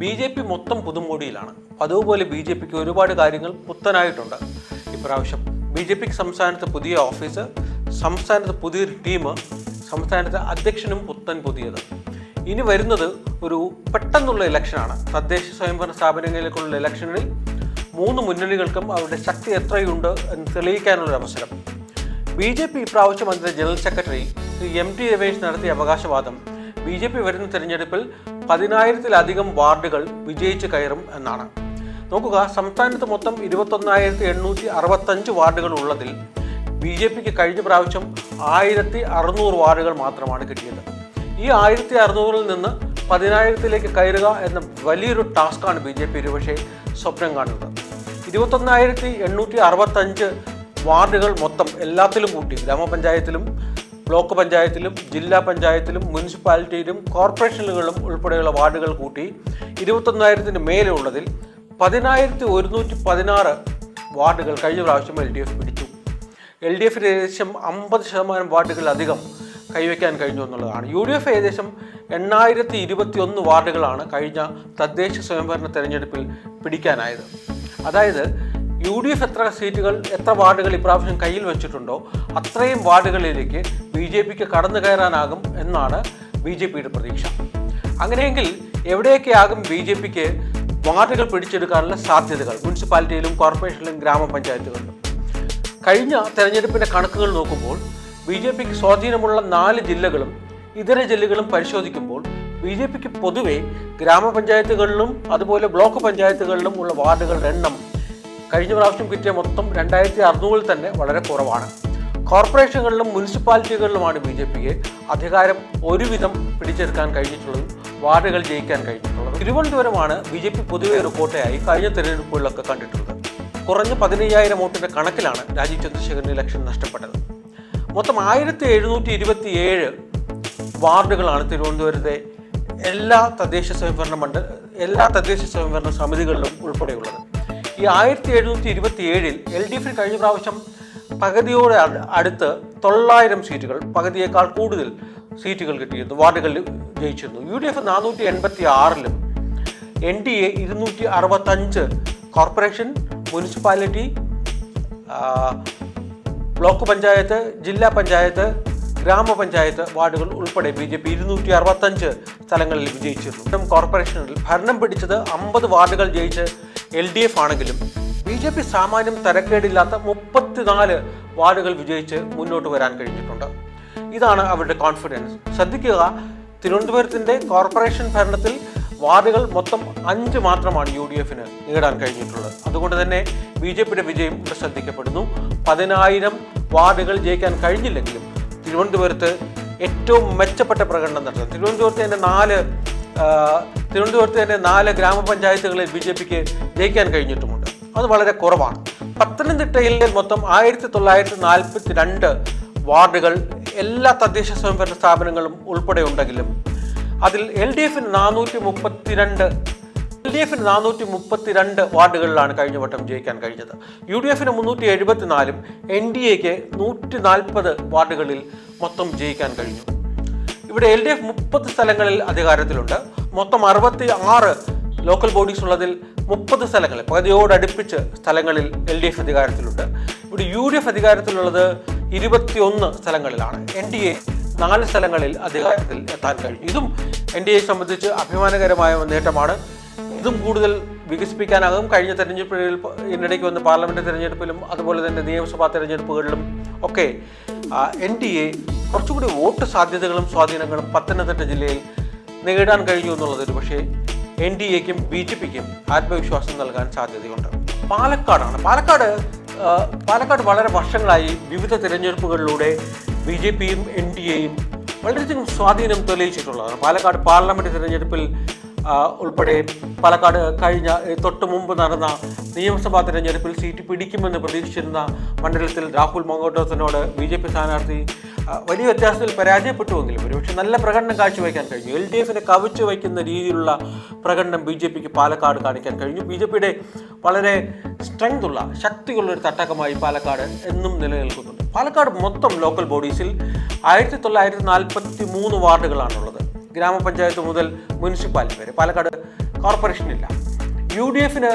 B J P മൊത്തം പുതുമോടിയിലാണ്. അതുപോലെ B J പിക്ക് ഒരുപാട് കാര്യങ്ങൾ പുത്തനായിട്ടുണ്ട്. ഇപ്രാവശ്യം ബി ജെ പിക്ക് സംസ്ഥാനത്ത് പുതിയ ഓഫീസ് സംസ്ഥാനത്ത് പുതിയൊരു ടീം സംസ്ഥാനത്തെ അധ്യക്ഷനും പുത്തൻ പുതിയത്. ഇനി വരുന്നത് ഒരു പെട്ടെന്നുള്ള ഇലക്ഷനാണ്. തദ്ദേശ സ്വയംഭരണ സ്ഥാപനങ്ങളിലേക്കുള്ള ഇലക്ഷനിൽ മൂന്ന് മുന്നണികൾക്കും അവരുടെ ശക്തി എത്രയുണ്ട് എന്ന് തെളിയിക്കാനുള്ള അവസരം. ബി ജെ പി ഇപ്രാവശ്യം അതിന്റെ general secretary M T Ramesh നടത്തിയ അവകാശവാദം ബി ജെ പി വരുന്ന തെരഞ്ഞെടുപ്പിൽ പതിനായിരത്തിലധികം വാർഡുകൾ വിജയിച്ച് കയറും എന്നാണ്. നോക്കുക സംസ്ഥാനത്ത് മൊത്തം ഇരുപത്തൊന്നായിരത്തി എണ്ണൂറ്റി അറുപത്തഞ്ച് വാർഡുകൾ ഉള്ളതിൽ ബി ജെ പിക്ക് കഴിഞ്ഞ പ്രാവശ്യം ആയിരത്തി അറുന്നൂറ് വാർഡുകൾ മാത്രമാണ് കിട്ടിയത്. ഈ ആയിരത്തി അറുന്നൂറിൽ നിന്ന് പതിനായിരത്തിലേക്ക് കയറുക എന്ന വലിയൊരു ടാസ്ക്കാണ് ബി ജെ പി ഒരുപക്ഷെ സ്വപ്നം കാണുന്നത്. ഇരുപത്തൊന്നായിരത്തി എണ്ണൂറ്റി അറുപത്തഞ്ച് വാർഡുകൾ മൊത്തം എല്ലാത്തിലും കൂട്ടി ഗ്രാമപഞ്ചായത്തിലും ബ്ലോക്ക് പഞ്ചായത്തിലും ജില്ലാ പഞ്ചായത്തിലും മുനിസിപ്പാലിറ്റിയിലും കോർപ്പറേഷനുകളും ഉൾപ്പെടെയുള്ള വാർഡുകൾ കൂട്ടി ഇരുപത്തൊന്നായിരത്തിന് മേലുള്ളതിൽ പതിനായിരത്തി ഒരുന്നൂറ്റി പതിനാറ് വാർഡുകൾ കഴിഞ്ഞ പ്രാവശ്യം എൽ ഡി എഫ് പിടിച്ചു. എൽ ഡി എഫിന് ഏകദേശം അമ്പത് ശതമാനം വാർഡുകളിലധികം കൈവയ്ക്കാൻ കഴിഞ്ഞു എന്നുള്ളതാണ്. യു ഡി എഫ് ഏകദേശം എണ്ണായിരത്തി ഇരുപത്തി ഒന്ന് വാർഡുകളാണ് കഴിഞ്ഞ തദ്ദേശ സ്വയംഭരണ തെരഞ്ഞെടുപ്പിൽ പിടിക്കാനായത്. അതായത് യു ഡി എഫ് എത്ര സീറ്റുകൾ എത്ര വാർഡുകൾ ഇപ്രാവശ്യം കയ്യിൽ വെച്ചിട്ടുണ്ടോ അത്രയും വാർഡുകളിലേക്ക് ബി ജെ പിക്ക് കടന്നു കയറാനാകും എന്നാണ് ബി ജെ പിയുടെ പ്രതീക്ഷ. അങ്ങനെയെങ്കിൽ എവിടെയൊക്കെയാകും ബി ജെ പിക്ക് വാർഡുകൾ പിടിച്ചെടുക്കാനുള്ള സാധ്യതകൾ? മുനിസിപ്പാലിറ്റിയിലും കോർപ്പറേഷനിലും ഗ്രാമപഞ്ചായത്തുകളിലും. കഴിഞ്ഞ തെരഞ്ഞെടുപ്പിന്റെ കണക്കുകൾ നോക്കുമ്പോൾ ബി ജെ പിക്ക് സ്വാധീനമുള്ള നാല് ജില്ലകളും ഇതര ജില്ലകളും പരിശോധിക്കുമ്പോൾ ബി ജെ പിക്ക് പൊതുവെ ഗ്രാമപഞ്ചായത്തുകളിലും അതുപോലെ ബ്ലോക്ക് പഞ്ചായത്തുകളിലും ഉള്ള വാർഡുകളുടെ എണ്ണം കഴിഞ്ഞ പ്രാവശ്യം കിട്ടിയ മൊത്തം രണ്ടായിരത്തി അറുന്നൂറിൽ തന്നെ വളരെ കുറവാണ്. കോർപ്പറേഷനുകളിലും മുനിസിപ്പാലിറ്റികളിലുമാണ് ബി ജെ പിക്ക് അധികാരം ഒരുവിധം പിടിച്ചെടുക്കാൻ കഴിഞ്ഞിട്ടുള്ളതും വാർഡുകൾ ജയിക്കാൻ കഴിഞ്ഞിട്ടുള്ളത്. തിരുവനന്തപുരമാണ് ബി ജെ പി പൊതുവെ കോട്ടയായി കഴിഞ്ഞ തെരഞ്ഞെടുപ്പുകളിലൊക്കെ കണ്ടിട്ടുള്ളത്. കുറഞ്ഞ പതിനയ്യായിരം വോട്ടിന്റെ കണക്കിലാണ് രാജീവ് ചന്ദ്രശേഖരൻ ഇലക്ഷൻ നഷ്ടപ്പെട്ടത്. മൊത്തം ആയിരത്തി എഴുന്നൂറ്റി ഇരുപത്തി ഏഴ് വാർഡുകളാണ് തിരുവനന്തപുരത്തെ എല്ലാ തദ്ദേശ സ്വയംഭരണ മണ്ഡല എല്ലാ തദ്ദേശ സ്വയംഭരണ സമിതികളിലും ഉൾപ്പെടെയുള്ളത്. ഈ ആയിരത്തി എഴുന്നൂറ്റി ഇരുപത്തി ഏഴിൽ എൽ ഡി എഫിന് കഴിഞ്ഞ പ്രാവശ്യം പകുതിയോട് അട്- അടുത്ത് തൊള്ളായിരം സീറ്റുകൾ പകുതിയേക്കാൾ കൂടുതൽ സീറ്റുകൾ കിട്ടിയിരുന്നു വാർഡുകളിൽ ജയിച്ചിരുന്നു. യു ഡി എഫ് നാനൂറ്റി എൺപത്തി ആറിലും എൻ ഡി എ ഇരുന്നൂറ്റി അറുപത്തഞ്ച് കോർപ്പറേഷൻ മുനിസിപ്പാലിറ്റി ബ്ലോക്ക് പഞ്ചായത്ത് ജില്ലാ പഞ്ചായത്ത് ഗ്രാമപഞ്ചായത്ത് വാർഡുകൾ ഉൾപ്പെടെ ബി ജെ പി ഇരുന്നൂറ്റി അറുപത്തഞ്ച് സ്ഥലങ്ങളിൽ വിജയിച്ചിരുന്നു. കോർപ്പറേഷനിൽ ഭരണം പിടിച്ചത് അമ്പത് വാർഡുകൾ ജയിച്ച് എൽ ഡി എഫ് ആണെങ്കിലും ബി ജെ പി സാമാന്യം തരക്കേടില്ലാത്ത മുപ്പത്തിനാല് വാർഡുകൾ വിജയിച്ച് മുന്നോട്ട് വരാൻ കഴിഞ്ഞിട്ടുണ്ട്. ഇതാണ് അവരുടെ കോൺഫിഡൻസ് ശ്രദ്ധിക്കുക തിരുവനന്തപുരത്തിന്റെ കോർപ്പറേഷൻ ഭരണത്തിൽ വാർഡുകൾ മൊത്തം അഞ്ച് മാത്രമാണ് യു ഡി എഫിന് നേടാൻ കഴിഞ്ഞിട്ടുള്ളത്. അതുകൊണ്ട് തന്നെ ബി ജെ പിയുടെ വിജയം ഇവിടെ ശ്രദ്ധിക്കപ്പെടുന്നു. പതിനായിരം വാർഡുകൾ ജയിക്കാൻ കഴിഞ്ഞില്ലെങ്കിലും തിരുവനന്തപുരത്ത് ഏറ്റവും മെച്ചപ്പെട്ട പ്രകടനം നടത്തുന്നത് തിരുവനന്തപുരത്ത് തന്നെ നാല് തിരുവനന്തപുരത്ത് തന്നെ നാല് ഗ്രാമപഞ്ചായത്തുകളിൽ ബി ജെ പിക്ക് ജയിക്കാൻ കഴിഞ്ഞിട്ടുമുണ്ട്. അത് വളരെ കുറവാണ്. പത്തനംതിട്ടയിൽ മൊത്തം ആയിരത്തി തൊള്ളായിരത്തി നാൽപ്പത്തി രണ്ട് വാർഡുകൾ എല്ലാ തദ്ദേശ സ്വയംഭരണ സ്ഥാപനങ്ങളും ഉൾപ്പെടെ ഉണ്ടെങ്കിലും അതിൽ എൽ ഡി എഫിന് നാനൂറ്റി മുപ്പത്തിരണ്ട് എൽ ഡി എഫിന് നാനൂറ്റി മുപ്പത്തിരണ്ട് വാർഡുകളിലാണ് കഴിഞ്ഞ വട്ടം ജയിക്കാൻ കഴിഞ്ഞത്. യു ഡി എഫിന് മുന്നൂറ്റി എഴുപത്തിനാലും എൻ ഡി എക്ക് നൂറ്റി നാൽപ്പത് വാർഡുകളിൽ മൊത്തം ജയിക്കാൻ കഴിഞ്ഞു. ഇവിടെ എൽ ഡി എഫ് മുപ്പത് സ്ഥലങ്ങളിൽ അധികാരത്തിലുണ്ട്. മൊത്തം അറുപത്തി ആറ് ലോക്കൽ ബോഡീസ് ഉള്ളതിൽ മുപ്പത് സ്ഥലങ്ങളിൽ പകുതിയോടടുപ്പിച്ച് സ്ഥലങ്ങളിൽ എൽ ഡി എഫ് അധികാരത്തിലുണ്ട്. ഇവിടെ യു ഡി എഫ് അധികാരത്തിലുള്ളത് ഇരുപത്തിയൊന്ന് സ്ഥലങ്ങളിലാണ്. എൻ ഡി എ നാല് സ്ഥലങ്ങളിൽ അധികാരത്തിൽ എത്താൻ കഴിഞ്ഞു. ഇതും എൻ ഡി എ സംബന്ധിച്ച് അഭിമാനകരമായ നേട്ടമാണ്. ഇതും കൂടുതൽ വികസിപ്പിക്കാനാകും. കഴിഞ്ഞ തെരഞ്ഞെടുപ്പിൽ ഇതിനിടയ്ക്ക് വന്ന പാർലമെന്റ് തെരഞ്ഞെടുപ്പിലും അതുപോലെ തന്നെ നിയമസഭാ തെരഞ്ഞെടുപ്പുകളിലും ഒക്കെ എൻ ഡി എ കുറച്ചുകൂടി വോട്ട് സാധ്യതകളും സ്വാധീനങ്ങളും പത്തനംതിട്ട ജില്ലയിൽ നേടാൻ കഴിഞ്ഞു എന്നുള്ളത് പക്ഷേ എൻ ഡി എക്കും ബി ജെ പിക്കും ആത്മവിശ്വാസം നൽകാൻ സാധ്യതയുണ്ട്. പാലക്കാടാണ്. പാലക്കാട് പാലക്കാട് വളരെ വർഷങ്ങളായി വിവിധ തിരഞ്ഞെടുപ്പുകളിലൂടെ ബി ജെ പിയും എൻ ഡി എയും വളരെയധികം സ്വാധീനം തെളിയിച്ചിട്ടുള്ളതാണ്. പാലക്കാട് പാർലമെന്റ് തിരഞ്ഞെടുപ്പിൽ ഉൾപ്പെടെ പാലക്കാട് കഴിഞ്ഞ തൊട്ട് മുമ്പ് നടന്ന നിയമസഭാ തിരഞ്ഞെടുപ്പിൽ സീറ്റ് പിടിക്കുമെന്ന് പ്രതീക്ഷിച്ചിരുന്ന മണ്ഡലത്തിൽ രാഹുൽ മങ്കോട്ടോസിനോട് ബി ജെ പി സ്ഥാനാർത്ഥി വലിയ വ്യത്യാസത്തിൽ പരാജയപ്പെട്ടുവെങ്കിലും ഒരുപക്ഷെ നല്ല പ്രകടനം കാഴ്ചവെക്കാൻ കഴിഞ്ഞു. എൽ ഡി എഫിനെ കവിച്ചു വയ്ക്കുന്ന രീതിയിലുള്ള പ്രകടനം ബി ജെ പിക്ക് പാലക്കാട് കാണിക്കാൻ കഴിഞ്ഞു. ബി ജെ പിയുടെ വളരെ സ്ട്രെങ്ത് ഉള്ള ശക്തിയുള്ള ഒരു തട്ടകമായി പാലക്കാട് എന്നും നിലനിൽക്കുന്നുണ്ട്. പാലക്കാട് മൊത്തം ലോക്കൽ ബോഡീസിൽ ആയിരത്തി തൊള്ളായിരത്തി നാൽപ്പത്തി മൂന്ന് വാർഡുകളാണുള്ളത്. ഗ്രാമപഞ്ചായത്ത് മുതൽ മുനിസിപ്പാലിറ്റി വരെ. പാലക്കാട് കോർപ്പറേഷനില്ല യു ഡി എഫിന്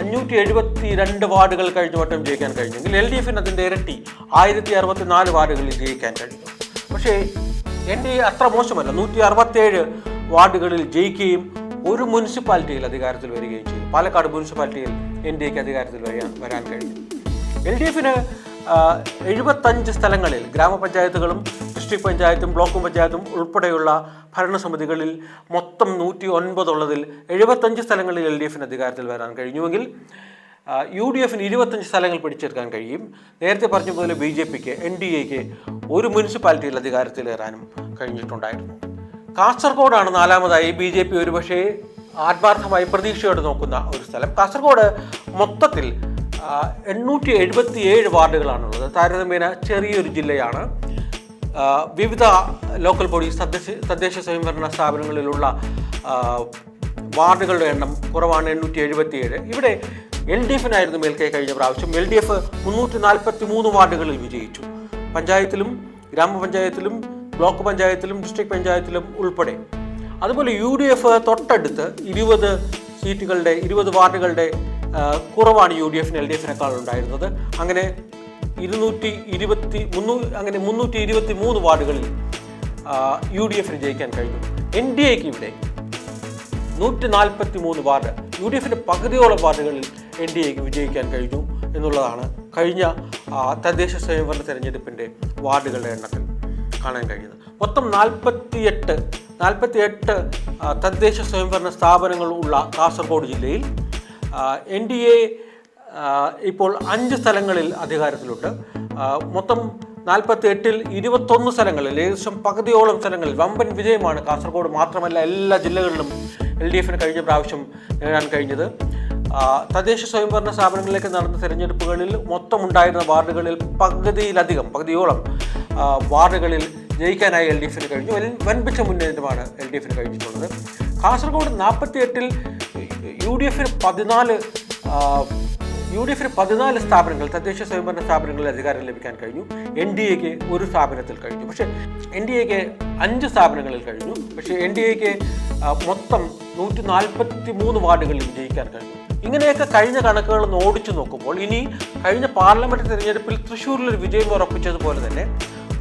അഞ്ഞൂറ്റി എഴുപത്തി രണ്ട് വാർഡുകൾ കഴിഞ്ഞ വട്ടം ജയിക്കാൻ കഴിഞ്ഞെങ്കിൽ എൽ ഡി എഫിന് അതിന്റെ ഇരട്ടി ആയിരത്തി അറുപത്തി നാല് വാർഡുകളിൽ ജയിക്കാൻ കഴിഞ്ഞു. പക്ഷേ എൻ ഡി എ അത്ര മോശമല്ല. നൂറ്റി അറുപത്തേഴ് വാർഡുകളിൽ ജയിക്കുകയും ഒരു മുനിസിപ്പാലിറ്റിയിൽ അധികാരത്തിൽ വരികയും ചെയ്തു. പാലക്കാട് മുനിസിപ്പാലിറ്റിയിൽ എൻ ഡി എക്ക് അധികാരത്തിൽ വരാൻ വരാൻ കഴിഞ്ഞു. എൽ ഡി എഫിന് എഴുപത്തഞ്ച് സ്ഥലങ്ങളിൽ ഗ്രാമപഞ്ചായത്തുകളും ഡിസ്ട്രിക്ട് പഞ്ചായത്തും ബ്ലോക്ക് പഞ്ചായത്തും ഉൾപ്പെടെയുള്ള ഭരണസമിതികളിൽ മൊത്തം നൂറ്റി ഒൻപതുള്ളതിൽ എഴുപത്തഞ്ച് സ്ഥലങ്ങളിൽ എൽ ഡി എഫിന് അധികാരത്തിൽ വരാൻ കഴിഞ്ഞുവെങ്കിൽ യു ഡി എഫിന് ഇരുപത്തഞ്ച് സ്ഥലങ്ങൾ പിടിച്ചെടുക്കാൻ കഴിയും. നേരത്തെ പറഞ്ഞ പോലെ ബി ജെ പിക്ക് എൻ ഡി എക്ക് ഒരു മുനിസിപ്പാലിറ്റിയിൽ അധികാരത്തിലേറാനും കഴിഞ്ഞിട്ടുണ്ടായിരുന്നു. കാസർഗോഡാണ് നാലാമതായി. ബി ജെ പി ഒരുപക്ഷേ ആത്മാർത്ഥമായി പ്രതീക്ഷയോടെ നോക്കുന്ന ഒരു സ്ഥലം. കാസർഗോഡ് മൊത്തത്തിൽ എണ്ണൂറ്റി എഴുപത്തി ഏഴ് വാർഡുകളാണുള്ളത്. താരതമ്യേന ചെറിയൊരു ജില്ലയാണ്. വിവിധ ലോക്കൽ ബോഡീസ് തദ്ദേശ തദ്ദേശ സ്വയംഭരണ സ്ഥാപനങ്ങളിലുള്ള വാർഡുകളുടെ എണ്ണം കുറവാണ് എണ്ണൂറ്റി എഴുപത്തി ഏഴ് ഇവിടെ എൽ ഡി എഫിനായിരുന്നു മേൽക്കൈ കഴിഞ്ഞ പ്രാവശ്യം. എൽ ഡി എഫ് മുന്നൂറ്റി നാൽപ്പത്തി മൂന്ന് വാർഡുകളിൽ വിജയിച്ചു. പഞ്ചായത്തിലും ഗ്രാമപഞ്ചായത്തിലും ബ്ലോക്ക് പഞ്ചായത്തിലും ഡിസ്ട്രിക്ട് പഞ്ചായത്തിലും ഉൾപ്പെടെ. അതുപോലെ യു ഡി എഫ് തൊട്ടടുത്ത് ഇരുപത് സീറ്റുകളുടെ ഇരുപത് വാർഡുകളുടെ കുറവാണ് യു ഡി എഫിന് എൽ ഡി എഫിനേക്കാൾ ഉണ്ടായിരുന്നത്. അങ്ങനെ ഇരുന്നൂറ്റി ഇരുപത്തി മുന്നൂ അങ്ങനെ മുന്നൂറ്റി ഇരുപത്തി മൂന്ന് വാർഡുകളിൽ യു ഡി എഫിന് ജയിക്കാൻ കഴിഞ്ഞു. എൻ ഡി എക്ക് ഇവിടെ നൂറ്റി നാൽപ്പത്തി മൂന്ന് വാർഡ്. യു ഡി എഫിന്റെ പകുതിയോളം വാർഡുകളിൽ എൻ ഡി എക്ക് വിജയിക്കാൻ കഴിഞ്ഞു എന്നുള്ളതാണ് കഴിഞ്ഞ തദ്ദേശ സ്വയംഭരണ തെരഞ്ഞെടുപ്പിന്റെ വാർഡുകളുടെ എണ്ണത്തിൽ കാണാൻ കഴിയുന്നത് മൊത്തം നാൽപ്പത്തിയെട്ട് നാൽപ്പത്തിയെട്ട് എട്ട് തദ്ദേശ സ്വയംഭരണ സ്ഥാപനങ്ങൾ ഉള്ള കാസർഗോഡ് ജില്ലയിൽ എൻ ഡി എ ഇപ്പോൾ അഞ്ച് സ്ഥലങ്ങളിൽ അധികാരത്തിലുണ്ട്. മൊത്തം നാൽപ്പത്തി എട്ടിൽ ഇരുപത്തൊന്ന് സ്ഥലങ്ങളിൽ ഏകദേശം പകുതിയോളം സ്ഥലങ്ങളിൽ വമ്പൻ വിജയമാണ് കാസർഗോഡ് മാത്രമല്ല എല്ലാ ജില്ലകളിലും എൽ ഡി എഫിന് കഴിഞ്ഞ പ്രാവശ്യം നേടാൻ കഴിഞ്ഞത്. തദ്ദേശ സ്വയംഭരണ സ്ഥാപനങ്ങളിലേക്ക് നടന്ന തിരഞ്ഞെടുപ്പുകളിൽ മൊത്തം ഉണ്ടായിരുന്ന വാർഡുകളിൽ പകുതിയിലധികം പകുതിയോളം വാർഡുകളിൽ ജയിക്കാനായി എൽ ഡി എഫിന് കഴിഞ്ഞു. വൻ- വൻപിച്ച മുന്നേറ്റമാണ് എൽ ഡി എഫിന് കഴിഞ്ഞിട്ടുള്ളത്. കാസർഗോഡ് നാൽപ്പത്തി എട്ടിൽ യു ഡി എഫിന് പതിനാല് യു ഡി എഫിന് പതിനാല് സ്ഥാപനങ്ങൾ തദ്ദേശ സ്വയംഭരണ സ്ഥാപനങ്ങളിൽ അധികാരം ലഭിക്കാൻ കഴിഞ്ഞു. എൻ ഡി എക്ക് ഒരു സ്ഥാപനത്തിൽ കഴിഞ്ഞു. പക്ഷേ എൻ ഡി എക്ക് അഞ്ച് സ്ഥാപനങ്ങളിൽ കഴിഞ്ഞു. പക്ഷേ എൻ ഡി എക്ക് മൊത്തം നൂറ്റി നാൽപ്പത്തി മൂന്ന് വാർഡുകളിൽ വിജയിക്കാൻ കഴിഞ്ഞു. ഇങ്ങനെയൊക്കെ കഴിഞ്ഞ കണക്കുകൾ ഓടിച്ചു നോക്കുമ്പോൾ ഇനി കഴിഞ്ഞ പാർലമെന്റ് തിരഞ്ഞെടുപ്പിൽ തൃശ്ശൂരിൽ ഒരു വിജയം ഉറപ്പിച്ചതുപോലെ തന്നെ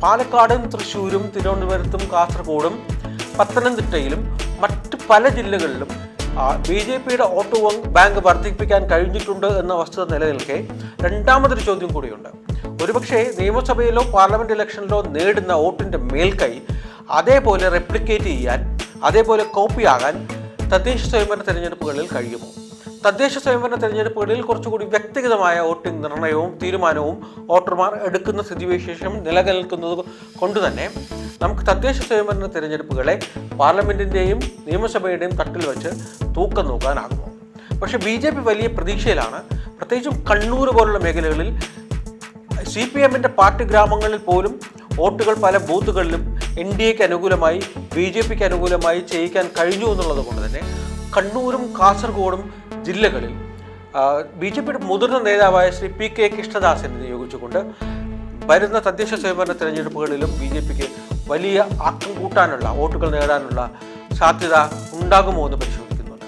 പാലക്കാടും തൃശ്ശൂരും തിരുവനന്തപുരത്തും കാസർഗോഡും പത്തനംതിട്ടയിലും മറ്റ് പല ജില്ലകളിലും ബി ജെ പിയുടെ ഓട്ടോ ബാങ്ക് വർദ്ധിപ്പിക്കാൻ കഴിഞ്ഞിട്ടുണ്ട് എന്ന വസ്തുത നിലനിൽക്കെ രണ്ടാമതൊരു ചോദ്യം കൂടിയുണ്ട്. ഒരുപക്ഷെ നിയമസഭയിലോ പാർലമെന്റ് ഇലക്ഷനിലോ നേടുന്ന വോട്ടിന്റെ മേൽക്കൈ അതേപോലെ റെപ്ലിക്കേറ്റ് ചെയ്യാൻ അതേപോലെ കോപ്പിയാകാൻ തദ്ദേശ സ്വയംഭരണ തെരഞ്ഞെടുപ്പുകളിൽ കഴിയുമോ? തദ്ദേശ സ്വയംഭരണ തെരഞ്ഞെടുപ്പുകളിൽ കുറച്ചുകൂടി വ്യക്തിഗതമായ വോട്ടിംഗ് നിർണയവും തീരുമാനവും വോട്ടർമാർ എടുക്കുന്ന സ്ഥിതിവിശേഷം നിലനിൽക്കുന്നത് കൊണ്ട് തന്നെ നമുക്ക് തദ്ദേശ സ്വയംഭരണ തെരഞ്ഞെടുപ്പുകളെ പാർലമെന്റിന്റെയും നിയമസഭയുടെയും തട്ടിൽ വെച്ച് തൂക്കം നോക്കാനാകുമോ? പക്ഷേ ബി ജെ പി വലിയ പ്രതീക്ഷയിലാണ്. പ്രത്യേകിച്ചും കണ്ണൂർ പോലുള്ള മേഖലകളിൽ സി പി എമ്മിന്റെ പാർട്ടി ഗ്രാമങ്ങളിൽ പോലും വോട്ടുകൾ പല ബൂത്തുകളിലും എൻ ഡി എക്ക് അനുകൂലമായി ബി ജെ പിക്ക് അനുകൂലമായി ചെയ്യിക്കാൻ കഴിഞ്ഞു എന്നുള്ളത് കൊണ്ട് തന്നെ കണ്ണൂരും കാസർഗോഡും ജില്ലകളിൽ ബി ജെ പിയുടെ മുതിർന്ന നേതാവായ ശ്രീ പി കെ കൃഷ്ണദാസിനെ നിയോഗിച്ചുകൊണ്ട് വരുന്ന തദ്ദേശ സ്വയംഭരണ തെരഞ്ഞെടുപ്പുകളിലും ബി ജെ പിക്ക് വലിയ ആക്കം കൂട്ടാനുള്ള വോട്ടുകൾ നേടാനുള്ള സാധ്യത ഉണ്ടാകുമോ എന്ന് പരിശോധിക്കുന്നുണ്ട്.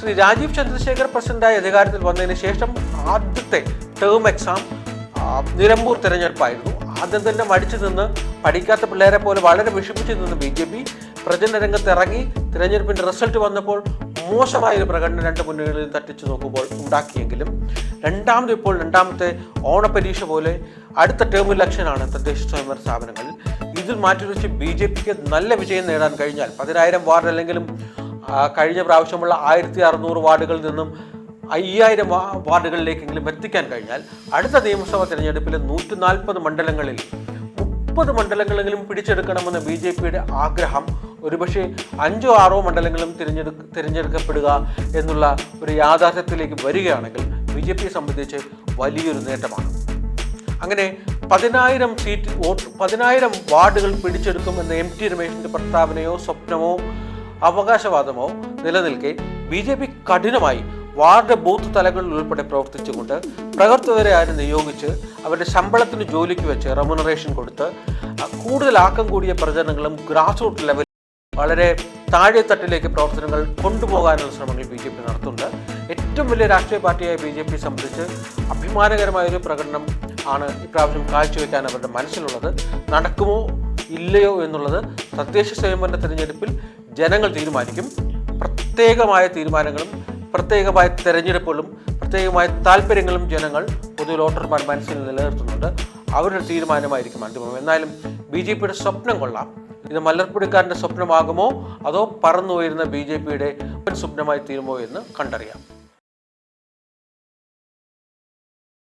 ശ്രീ രാജീവ് ചന്ദ്രശേഖർ പ്രസിഡന്റായി അധികാരത്തിൽ വന്നതിന് ശേഷം ആദ്യത്തെ ടേം എക്സാം നിലമ്പൂർ തെരഞ്ഞെടുപ്പായിരുന്നു. ആദ്യം തന്നെ മടിച്ചു നിന്ന് പഠിക്കാത്ത പിള്ളേരെ പോലെ വളരെ വിഷമിച്ചു നിന്ന് ബി ജെ പി പ്രചരണ രംഗത്ത് ഇറങ്ങി തിരഞ്ഞെടുപ്പിന്റെ റിസൾട്ട് വന്നപ്പോൾ മോശമായ ഒരു പ്രകടനം രണ്ട് മുന്നണികളിൽ തട്ടിച്ചു നോക്കുമ്പോൾ ഉണ്ടാക്കിയെങ്കിലും രണ്ടാമത് ഇപ്പോൾ രണ്ടാമത്തെ ഓണപരീക്ഷ പോലെ അടുത്ത ടേം ഇലക്ഷനാണ് തദ്ദേശ സ്വയംഭരണ സ്ഥാപനങ്ങളിൽ ഇതിൽ മാറ്റിവെച്ച് ബി ജെ പിക്ക് നല്ല വിജയം നേടാൻ കഴിഞ്ഞാൽ പതിനായിരം വാർഡ് അല്ലെങ്കിലും കഴിഞ്ഞ പ്രാവശ്യമുള്ള ആയിരത്തി അറുന്നൂറ് വാർഡുകളിൽ നിന്നും അയ്യായിരം വാർഡുകളിലേക്കെങ്കിലും എത്തിക്കാൻ കഴിഞ്ഞാൽ അടുത്ത നിയമസഭാ തിരഞ്ഞെടുപ്പിലെ നൂറ്റി നാൽപ്പത് മണ്ഡലങ്ങളിൽ മുപ്പത് മണ്ഡലങ്ങളെങ്കിലും പിടിച്ചെടുക്കണമെന്ന ബി ജെ പിയുടെ ആഗ്രഹം ഒരുപക്ഷെ അഞ്ചോ ആറോ മണ്ഡലങ്ങളും തിരഞ്ഞെടു തിരഞ്ഞെടുക്കപ്പെടുക എന്നുള്ള ഒരു യാഥാർത്ഥ്യത്തിലേക്ക് വരികയാണെങ്കിൽ ബി ജെ പിയെ സംബന്ധിച്ച് വലിയൊരു നേട്ടമാണ്. അങ്ങനെ പതിനായിരം സീറ്റ് വോട്ട് പതിനായിരം വാർഡുകൾ പിടിച്ചെടുക്കുമെന്ന എം ടി രമേശിന്റെ പ്രസ്താവനയോ സ്വപ്നമോ അവകാശവാദമോ നിലനിൽക്കെ ബി ജെ പി കഠിനമായി വാർഡ് ബൂത്ത് തലങ്ങളിൽ ഉൾപ്പെടെ പ്രവർത്തിച്ചുകൊണ്ട് പ്രവർത്തകരെ ആരും നിയോഗിച്ച് അവരുടെ ശമ്പളത്തിന് ജോലിക്ക് വെച്ച് റെമുനറേഷൻ കൊടുത്ത് കൂടുതൽ ആക്കം കൂടിയ പ്രചരണങ്ങളും ഗ്രാസ് റൂട്ട് ലെവൽ വളരെ താഴെത്തട്ടിലേക്ക് പ്രവർത്തനങ്ങൾ കൊണ്ടുപോകാനുള്ള ശ്രമങ്ങൾ ബി ജെ പി നടത്തുന്നുണ്ട്. ഏറ്റവും വലിയ രാഷ്ട്രീയ പാർട്ടിയായ ബി ജെ പി സംബന്ധിച്ച് അഭിമാനകരമായൊരു പ്രകടനം ആണ് ഇപ്രാവശ്യം കാഴ്ചവെക്കാൻ അവരുടെ മനസ്സിലുള്ളത്. നടക്കുമോ ഇല്ലയോ എന്നുള്ളത് തദ്ദേശ സ്വയംഭരണ തിരഞ്ഞെടുപ്പിൽ ജനങ്ങൾ തീരുമാനിക്കും. പ്രത്യേകമായ തീരുമാനങ്ങളും പ്രത്യേകമായ തെരഞ്ഞെടുപ്പുകളും പ്രത്യേകമായ താല്പര്യങ്ങളും ജനങ്ങൾ പൊതു വോട്ടർമാർ മനസ്സിൽ നിലനിർത്തുന്നുണ്ട്. അവരുടെ തീരുമാനമായിരിക്കും അന്തിമം. എന്നാലും ബി ജെ പിയുടെ സ്വപ്നം കൊള്ളാം. ഇത് മലർപ്പൊടിക്കാരന്റെ സ്വപ്നമാകുമോ? അതോ പറന്നു വരുന്ന ബി ജെ പിയുടെ സ്വപ്നമായി തീരുമോ എന്ന് കണ്ടറിയാം.